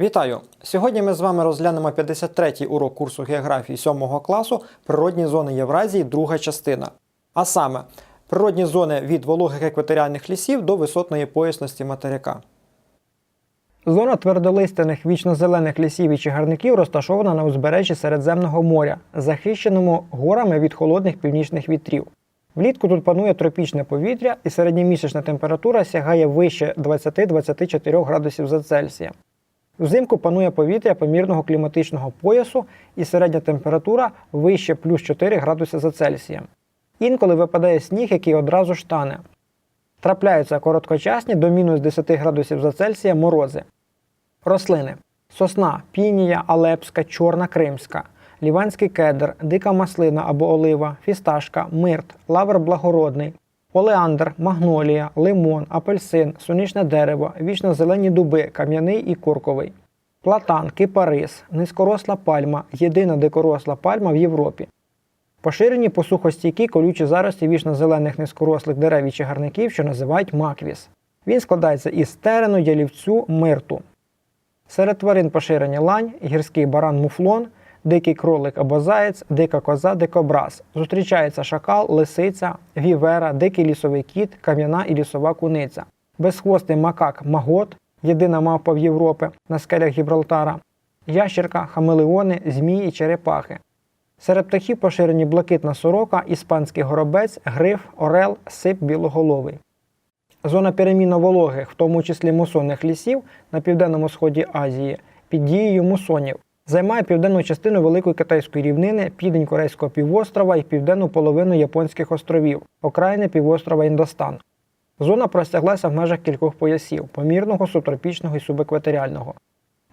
Вітаю! Сьогодні ми з вами розглянемо 53-й урок курсу географії 7 класу Природні зони Євразії, друга частина. А саме природні зони від вологих екваторіальних лісів до висотної поясності материка. Зона твердолистяних вічнозелених лісів і чагарників розташована на узбережжі Середземного моря, захищеному горами від холодних північних вітрів. Влітку тут панує тропічне повітря, і середньомісячна температура сягає вище 20-24 градусів за Цельсієм. Взимку панує повітря помірного кліматичного поясу і середня температура вище плюс 4 градуси за Цельсієм. Інколи випадає сніг, який одразу ж тане. Трапляються короткочасні до мінус 10 градусів за Цельсієм морози. Рослини: сосна, пінія, алепська, чорна кримська, ліванський кедр, дика маслина або олива, фісташка, мирт, лавр благородний, олеандр, магнолія, лимон, апельсин, сонячне дерево, вічно-зелені дуби, кам'яний і курковий, платан, кипарис, низькоросла пальма, єдина дикоросла пальма в Європі. Поширені посухостійкі колючі зарості вічно-зелених низькорослих дерев і чагарників, що називають маквіс. Він складається із терену, ялівцю, мирту. Серед тварин поширені лань, гірський баран муфлон, дикий кролик або заєць, дика коза, дикобраз. Зустрічається шакал, лисиця, вівера, дикий лісовий кіт, кам'яна і лісова куниця, безхвостий макак магот, єдина мавпа в Європі на скелях Гібралтара, ящерка, хамелеони, змії, черепахи. Серед птахів поширені блакитна сорока, іспанський горобець, гриф, орел, сип білоголовий. Зона переміну вологих, в тому числі мусонних лісів на південному сході Азії, під дією мусонів, займає південну частину Великої Китайської рівнини, південь Корейського півострова і південну половину Японських островів, окраїни півострова Індостан. Зона простяглася в межах кількох поясів помірного, субтропічного і субекваторіального.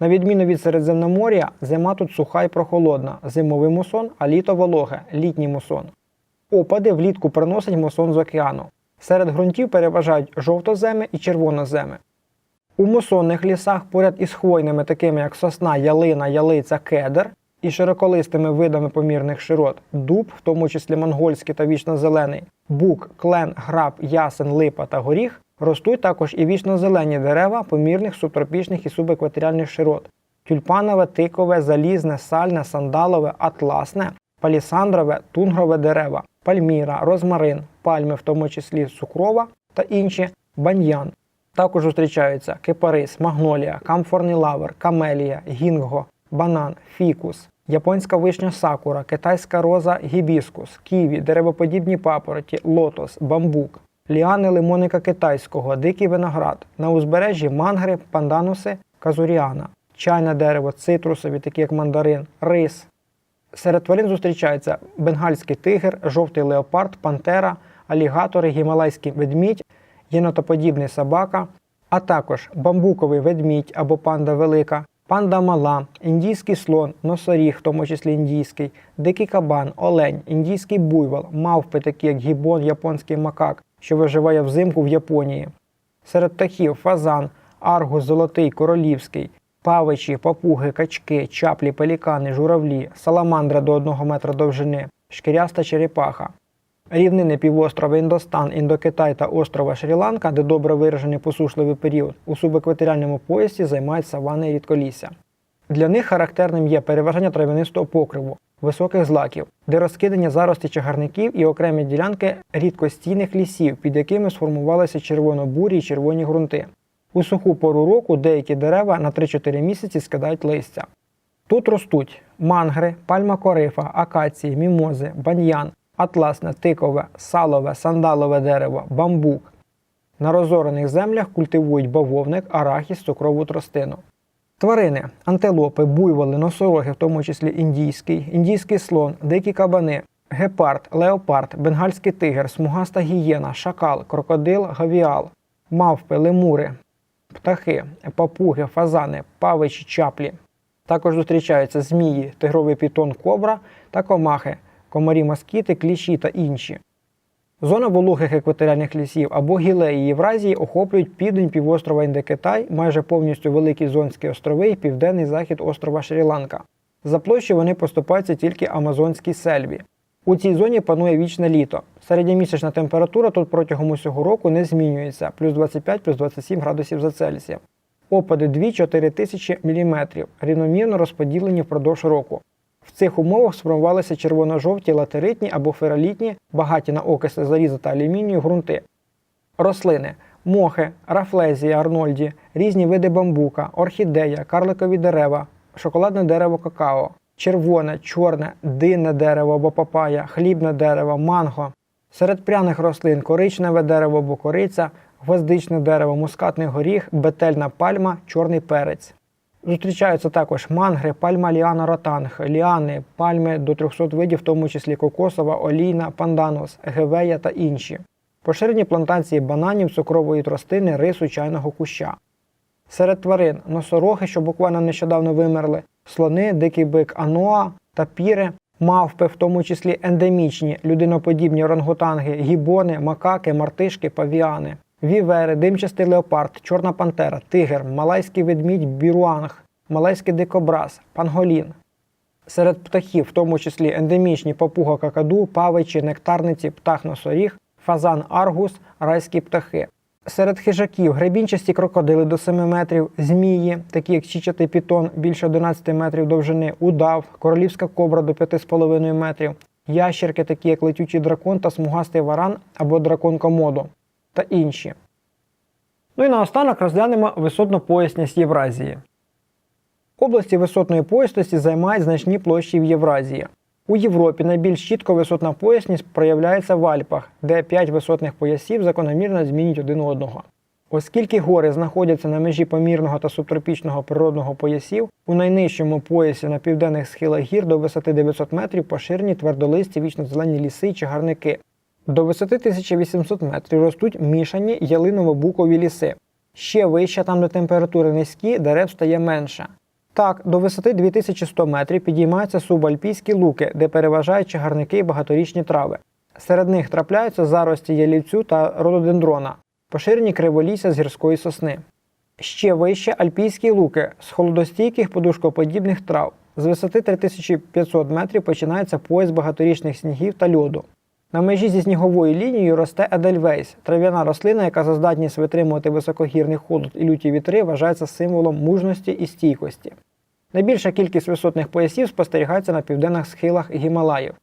На відміну від Середземномор'я, зима тут суха і прохолодна, зимовий мусон, а літо вологе, літній мусон. Опади влітку приносить мусон з океану. Серед ґрунтів переважають жовтоземи і червоноземи. У мусонних лісах поряд із хвойними, такими як сосна, ялина, ялиця, кедр, і широколистими видами помірних широт дуб, в тому числі монгольський та вічнозелений, бук, клен, граб, ясен, липа та горіх, ростуть також і вічнозелені дерева помірних субтропічних і субекваторіальних широт тюльпанове, тикове, залізне, сальне, сандалове, атласне, палісандрове, тунгрове дерева, пальміра, розмарин, пальми, в тому числі цукрова та інші, баньян. Також зустрічаються кипарис, магнолія, камфорний лавр, камелія, гінго, банан, фікус, японська вишня сакура, китайська роза гібіскус, ківі, деревоподібні папороті, лотос, бамбук, ліани лимоника китайського, дикий виноград, на узбережжі мангри, пандануси, казуріана, чайне дерево, цитрусові, такі як мандарин, рис. Серед тварин зустрічаються бенгальський тигр, жовтий леопард, пантера, алігатори, гімалайський ведмідь, єнотоподібний собака, а також бамбуковий ведмідь або панда велика, панда мала, індійський слон, носоріг, в тому числі індійський, дикий кабан, олень, індійський буйвол, мавпи, такі як гібон, японський макак, що виживає взимку в Японії. Серед птахів фазан, аргус, золотий, королівський, павичі, папуги, качки, чаплі, пелікани, журавлі, саламандра до 1 метра довжини, шкіряста черепаха. Рівнини півострова Індостан, Індокитай та острова Шрі-Ланка, де добре виражений посушливий період, у субекваторіальному поясі займають савани і рідколісся. Для них характерним є переважання травянистого покриву, високих злаків, де розкидані зарості чагарників і окремі ділянки рідкостійних лісів, під якими сформувалися червонобурі й червоні ґрунти. У суху пору року деякі дерева на 3-4 місяці скидають листя. Тут ростуть мангри, пальма корифа, акації, мімози, баньян, атласне, тикове, салове, сандалове дерево, бамбук. На розорених землях культивують бавовник, арахіс, цукрову тростину. Тварини антилопи, буйволи, носороги, в тому числі індійський, індійський слон, дикі кабани, гепард, леопард, бенгальський тигр, смугаста гієна, шакал, крокодил, гавіал, мавпи, лемури, птахи, папуги, фазани, павичі, чаплі. Також зустрічаються змії, тигровий пітон, кобра та комахи, комарі москіти, кліщі та інші. Зона вологих екваторіальних лісів або гілеї Євразії охоплюють південь півострова Індокитай, майже повністю Великі Зонські острови і південний захід острова Шрі-Ланка. За площею вони поступаються тільки Амазонській сельві. У цій зоні панує вічне літо. Середньомісячна температура тут протягом усього року не змінюється плюс 25 плюс 27 градусів за Цельсієм. Опади 2-4 тисячі мм, рівномірно розподілені впродовж року. В цих умовах сформувалися червоно-жовті латеритні або фералітні, багаті на окиси заліза та алюмінію ґрунти. Рослини мохи, рафлезія, арнольді, різні види бамбука, орхідея, карликові дерева, шоколадне дерево какао, червоне, чорне, динне дерево або папая, хлібне дерево, манго. Серед пряних рослин коричневе дерево або кориця, гвоздичне дерево, мускатний горіх, бетельна пальма, чорний перець. Зустрічаються також мангри, пальма ліана ротанг, ліани, пальми до 300 видів, в тому числі кокосова, олійна, панданус, гевея та інші. Поширені плантації бананів, цукрової тростини, рису, чайного куща. Серед тварин носороги, що буквально нещодавно вимерли, слони, дикий бик аноа, тапіри, мавпи, в тому числі ендемічні, людиноподібні орангутанги, гібони, макаки, мартишки, павіани, вівери, димчастий леопард, чорна пантера, тигр, малайський ведмідь, біруанг, малайський дикобраз, панголін. Серед птахів, в тому числі ендемічні папуга какаду, павичі, нектарниці, птах носоріг, фазан аргус, райські птахи. Серед хижаків гребінчасті крокодили до 7 метрів, змії, такі як чічатий пітон більше 11 метрів довжини, удав, королівська кобра до 5,5 метрів, ящерки, такі як летючий дракон та смугастий варан або дракон комодо та інші. Ну і наостанок розглянемо висотну поясність Євразії. Області висотної поясності займають значні площі в Євразії. У Європі найбільш чітко висотна поясність проявляється в Альпах, де 5 висотних поясів закономірно змінюють один одного. Оскільки гори знаходяться на межі помірного та субтропічного природного поясів, у найнижчому поясі на південних схилах гір до висоти 900 метрів поширені твердолисті вічнозелені ліси чи гарники. До висоти 1800 метрів ростуть мішані ялиново-букові ліси. Ще вище, там де температури низькі, дерев стає менше. Так, до висоти 2100 метрів підіймаються субальпійські луки, де переважають чагарники і багаторічні трави. Серед них трапляються зарості ялівцю та рододендрона, поширені криволісся з гірської сосни. Ще вище альпійські луки з холодостійких подушкоподібних трав. З висоти 3500 метрів починається пояс багаторічних снігів та льоду. На межі зі сніговою лінією росте Едельвейс, трав'яна рослина, яка за здатність витримувати високогірний холод і люті вітри вважається символом мужності і стійкості. Найбільша кількість висотних поясів спостерігається на південних схилах Гімалаїв.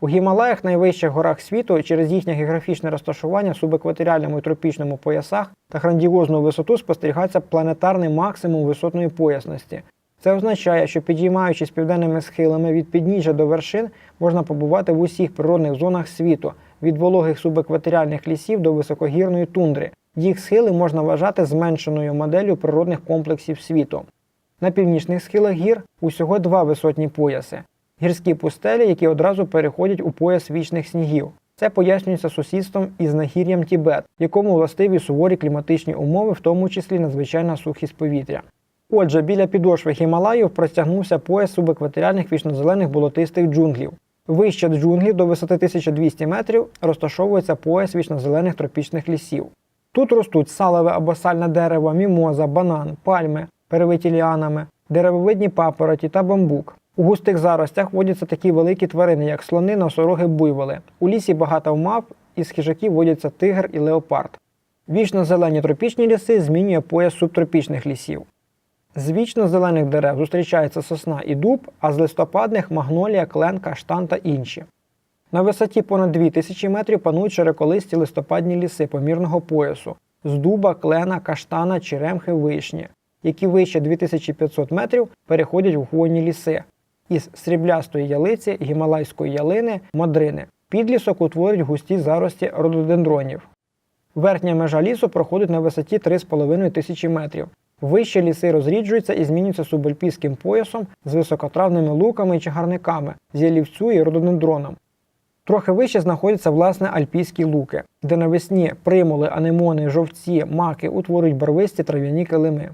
У Гімалаях, найвищих горах світу, через їхнє географічне розташування в субекваторіальному і тропічному поясах та грандіозну висоту спостерігається планетарний максимум висотної поясності. Це означає, що підіймаючись південними схилами від підніжжя до вершин, можна побувати в усіх природних зонах світу, від вологих субекваторіальних лісів до високогірної тундри. Їх схили можна вважати зменшеною моделлю природних комплексів світу. На північних схилах гір усього два висотні пояси гірські пустелі, які одразу переходять у пояс вічних снігів. Це пояснюється сусідством із нагір'ям Тібет, якому властиві суворі кліматичні умови, в тому числі надзвичайна сухість повітря. Отже, біля підошви Гімалаїв простягнувся пояс субекваторіальних вічнозелених болотистих джунглів. Вище джунглів до висоти 1200 метрів розташовується пояс вічнозелених тропічних лісів. Тут ростуть салове або сальне дерево, мімоза, банан, пальми, перевиті ліанами, деревовидні папороті та бамбук. У густих заростях водяться такі великі тварини, як слони, носороги, буйволи. У лісі багато мав, із хижаків водяться тигр і леопард. Вічно зелені тропічні ліси змінює пояс субтропічних лісів. З вічно-зелених дерев зустрічається сосна і дуб, а з листопадних магнолія, клен, каштан та інші. На висоті понад 2000 метрів панують широколисті листопадні ліси помірного поясу з дуба, клена, каштана, черемхи, вишні, які вище 2500 метрів переходять в хвойні ліси із сріблястої ялиці, гімалайської ялини, модрини. Підлісок утворюють густі зарості рододендронів. Верхня межа лісу проходить на висоті 3,5 тисячі метрів. Вищі ліси розріджуються і змінюються субальпійським поясом з високотравними луками і чагарниками, з ялівцю і рододендроном. Трохи вище знаходяться власне альпійські луки, де навесні примули, анемони, жовці, маки утворюють барвисті трав'яні килими.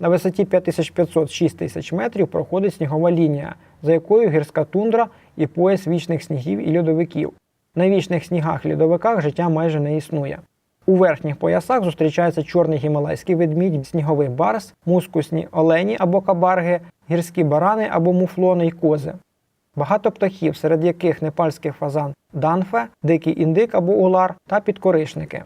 На висоті 5500-6000 метрів проходить снігова лінія, за якою гірська тундра і пояс вічних снігів і льодовиків. На вічних снігах і льодовиках життя майже не існує. У верхніх поясах зустрічається чорний гімалайський ведмідь, сніговий барс, мускусні олені або кабарги, гірські барани або муфлони й кози. Багато птахів, серед яких непальський фазан данфе, дикий індик або улар та підкоришники.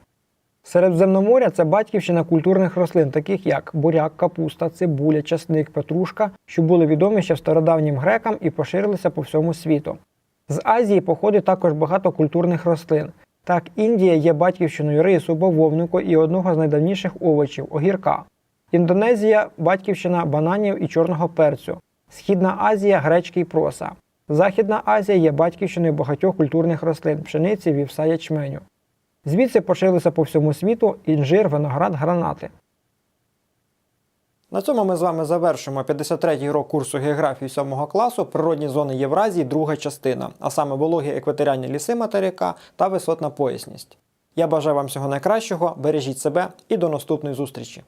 Середземноморя це батьківщина культурних рослин, таких як буряк, капуста, цибуля, часник, петрушка, що були відомі ще стародавнім грекам і поширилися по всьому світу. З Азії походить також багато культурних рослин. Так, Індія є батьківщиною рису, бавовнику і одного з найдавніших овочів огірка. Індонезія батьківщина бананів і чорного перцю. Східна Азія гречки і проса. Західна Азія є батьківщиною багатьох культурних рослин пшениці, вівса, ячменю. Звідси поширилися по всьому світу інжир, виноград, гранати. На цьому ми з вами завершимо 53-й урок курсу географії 7 класу Природні зони Євразії, друга частина, а саме вологі екваторіальні ліси материка та висотна поясність. Я бажаю вам всього найкращого, бережіть себе і до наступної зустрічі!